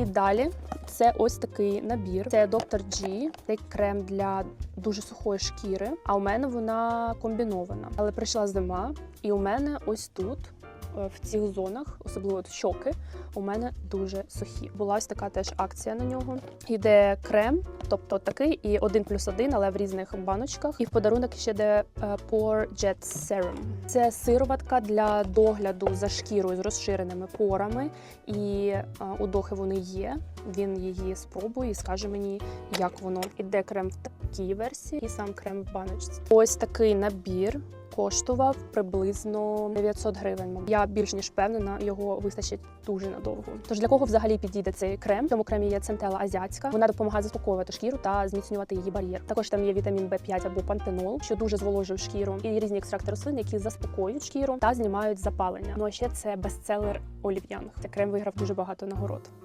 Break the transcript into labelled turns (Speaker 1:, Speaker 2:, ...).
Speaker 1: І далі це ось такий набір. Це Dr. G, це крем для дуже сухої шкіри. А у мене вона комбінована. Але прийшла зима, і у мене ось тут. е, В цих зонах, особливо щоки, у мене дуже сухі. Була ось така теж акція на нього. Йде крем, тобто такий, і один плюс один, але в різних баночках. І в подарунок ще йде е, Pore Jet Serum. Це сироватка для догляду за шкірою з розширеними порами. І е, у Дохи вони є. Він її спробує і скаже мені, як воно. Іде крем в такій версії, і сам крем в баночці. Ось такий набір. Коштував приблизно 900 гривень. Я більш ніж впевнена, його вистачить дуже надовго. Тож для кого взагалі підійде цей крем? В цьому кремі є центела азіатська. Вона допомагає заспокоювати шкіру та зміцнювати її бар'єр. Також там є вітамін В5 або пантенол, що дуже зволожує шкіру, і різні екстракти рослин, які заспокоюють шкіру та знімають запалення. Ну а ще це бестселер Олів'янг. Цей крем виграв дуже багато нагород.